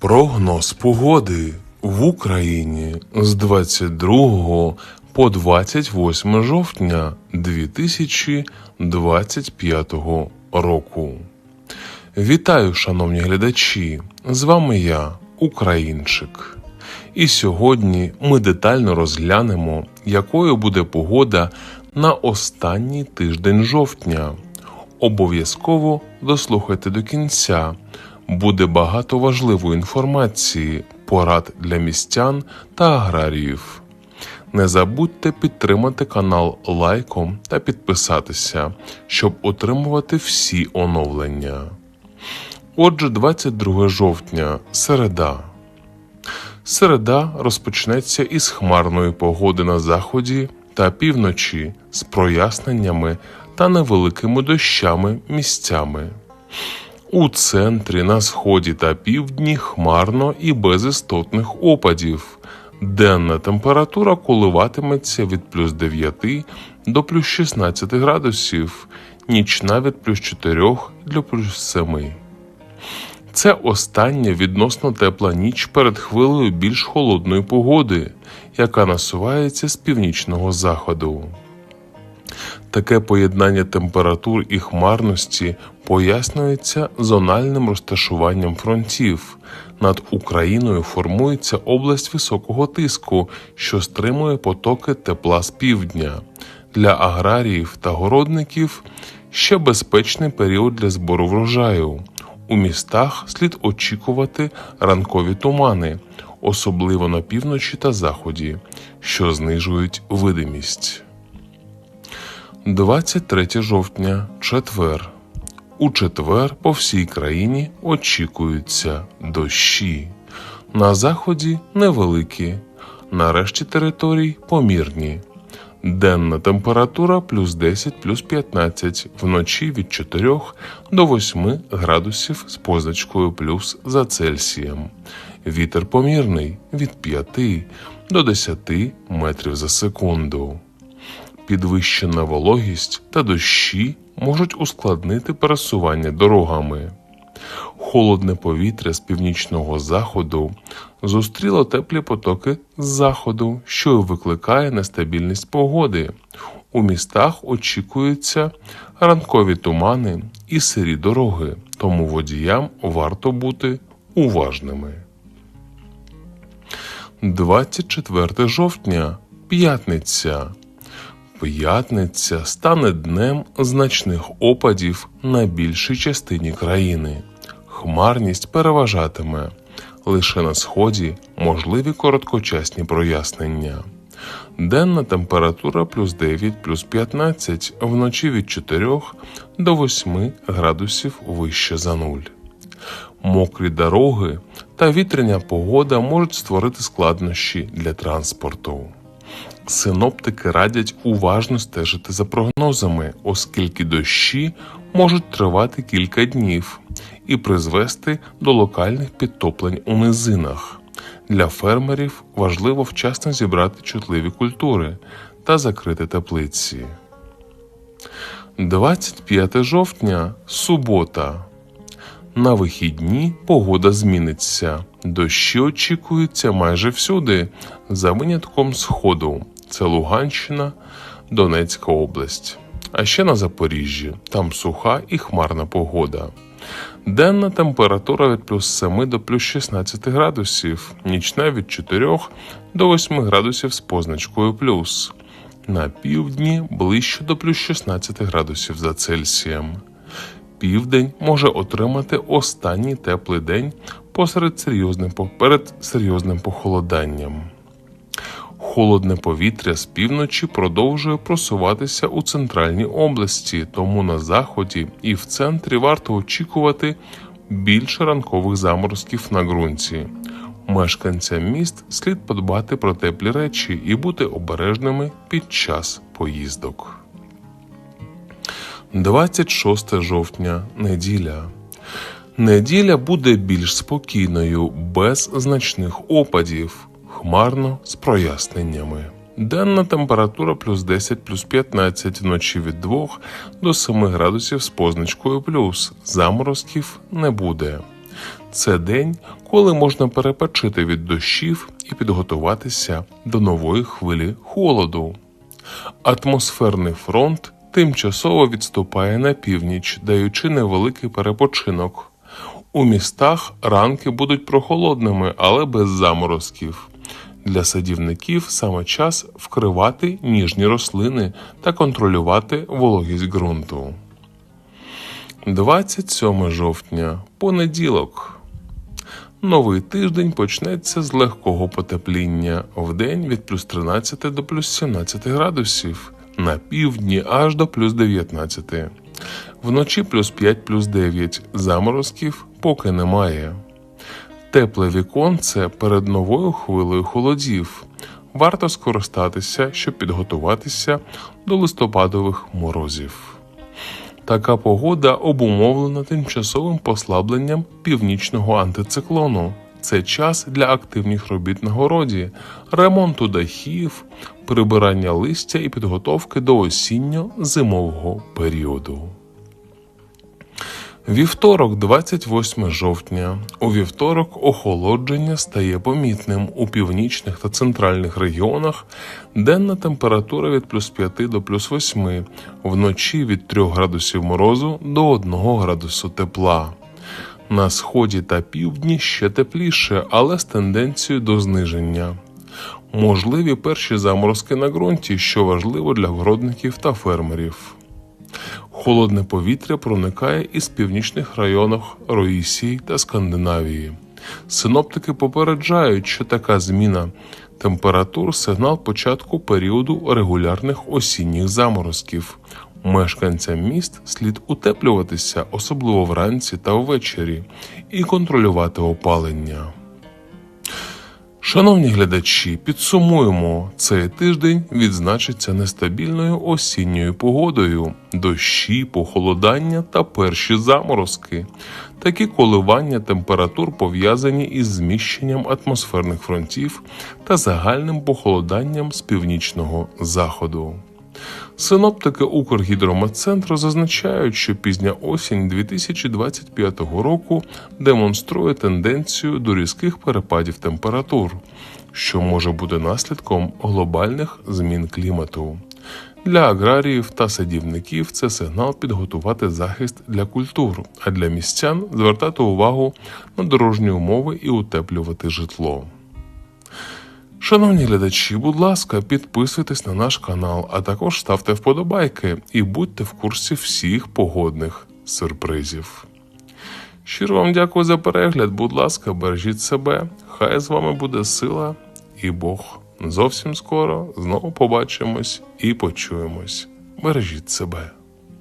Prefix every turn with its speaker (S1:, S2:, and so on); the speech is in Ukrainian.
S1: Прогноз погоди в Україні з 22 по 28 жовтня 2025 року. Вітаю, шановні глядачі! З вами я, Українчик. І сьогодні ми детально розглянемо, якою буде погода на останній тиждень жовтня. Обов'язково дослухайте до кінця. Буде багато важливої інформації, порад для містян та аграріїв. Не забудьте підтримати канал лайком та підписатися, щоб отримувати всі оновлення. Отже, 22 жовтня, середа. Середа розпочнеться із хмарної погоди на заході та півночі з проясненнями та невеликими дощами місцями. У центрі, на сході та півдні хмарно і без істотних опадів. Денна температура коливатиметься від плюс 9 до плюс 16 градусів, нічна від плюс 4 до плюс 7. Це остання відносно тепла ніч перед хвилею більш холодної погоди, яка насувається з північного заходу. Таке поєднання температур і хмарності пояснюється зональним розташуванням фронтів. Над Україною формується область високого тиску, що стримує потоки тепла з півдня. Для аграріїв та городників ще безпечний період для збору врожаю. У містах слід очікувати ранкові тумани, особливо на півночі та заході, що знижують видимість. 23 жовтня, четвер. У четвер по всій країні очікуються дощі. На заході невеликі, на решті територій помірні. Денна температура плюс 10 плюс 15, вночі від 4 до 8 градусів з позначкою плюс за Цельсієм. Вітер помірний від 5 до 10 метрів за секунду. Підвищена вологість та дощі можуть ускладнити пересування дорогами. Холодне повітря з північного заходу зустріло теплі потоки з заходу, що викликає нестабільність погоди. У містах очікуються ранкові тумани і сирі дороги, тому водіям варто бути уважними. 24 жовтня п'ятниця. П'ятниця стане днем значних опадів на більшій частині країни. Хмарність переважатиме лише на сході можливі короткочасні прояснення. Денна температура плюс 9 плюс 15, вночі від 4 до 8 градусів вище за нуль. Мокрі дороги та вітряна погода можуть створити складнощі для транспорту. Синоптики радять уважно стежити за прогнозами, оскільки дощі можуть тривати кілька днів і призвести до локальних підтоплень у низинах. Для фермерів важливо вчасно зібрати чутливі культури та закрити теплиці. 25 жовтня субота. На вихідні погода зміниться. Дощі очікуються майже всюди, за винятком сходу. Це Луганщина, Донецька область. А ще на Запоріжжі. Там суха і хмарна погода. Денна температура від плюс 7 до плюс 16 градусів, нічна від 4 до 8 градусів з позначкою плюс. На півдні ближче до плюс 16 градусів за Цельсієм. Південь може отримати останній теплий день посеред серйозним, перед серйозним похолоданням. Холодне повітря з півночі продовжує просуватися у центральній області, тому на заході і в центрі варто очікувати більше ранкових заморозків на ґрунті. Мешканцям міст слід подбати про теплі речі і бути обережними під час поїздок. 26 жовтня неділя. Неділя буде більш спокійною, без значних опадів, хмарно з проясненнями. Денна температура плюс 10 плюс 15, вночі від 2 до 7 градусів з позначкою плюс. Заморозків не буде. Це день, коли можна перепочити від дощів і підготуватися до нової хвилі холоду. Атмосферний фронт тимчасово відступає на північ, даючи невеликий перепочинок. У містах ранки будуть прохолодними, але без заморозків. Для садівників саме час вкривати ніжні рослини та контролювати вологість ґрунту. 27 жовтня, понеділок. Новий тиждень почнеться з легкого потепління вдень від плюс 13 до плюс 17 градусів, на півдні аж до плюс 19. Вночі плюс 5 плюс 9 заморозків поки немає. Тепле віконце перед новою хвилею холодів. Варто скористатися, щоб підготуватися до листопадових морозів. Така погода обумовлена тимчасовим послабленням північного антициклону. Це час для активних робіт на городі, ремонту дахів, прибирання листя і підготовки до осінньо-зимового періоду. Вівторок, 28 жовтня. У вівторок охолодження стає помітним у північних та центральних регіонах. Денна температура від плюс 5 до плюс 8, вночі від 3 градусів морозу до 1 градусу тепла. На сході та півдні ще тепліше, але з тенденцією до зниження. Можливі перші заморозки на ґрунті, що важливо для городників та фермерів. Холодне повітря проникає із північних районів Роїсії та Скандинавії. Синоптики попереджають, що така зміна температур сигнал початку періоду регулярних осінніх заморозків. Мешканцям міст слід утеплюватися, особливо вранці та ввечері, і контролювати опалення. Шановні глядачі, підсумуємо, цей тиждень відзначиться нестабільною осінньою погодою, дощі, похолодання та перші заморозки. Такі коливання температур пов'язані із зміщенням атмосферних фронтів та загальним похолоданням з північного заходу. Синоптики Укргідрометцентру зазначають, що пізня осінь 2025 року демонструє тенденцію до різких перепадів температур, що може бути наслідком глобальних змін клімату. Для аграріїв та садівників це сигнал підготувати захист для культур, а для містян звертати увагу на дорожні умови і утеплювати житло. Шановні глядачі, будь ласка, підписуйтесь на наш канал, а також ставте вподобайки і будьте в курсі всіх погодних сюрпризів. Щиро вам дякую за перегляд. Будь ласка, бережіть себе. Хай з вами буде сила і Бог. Зовсім скоро знову побачимось і почуємось. Бережіть себе.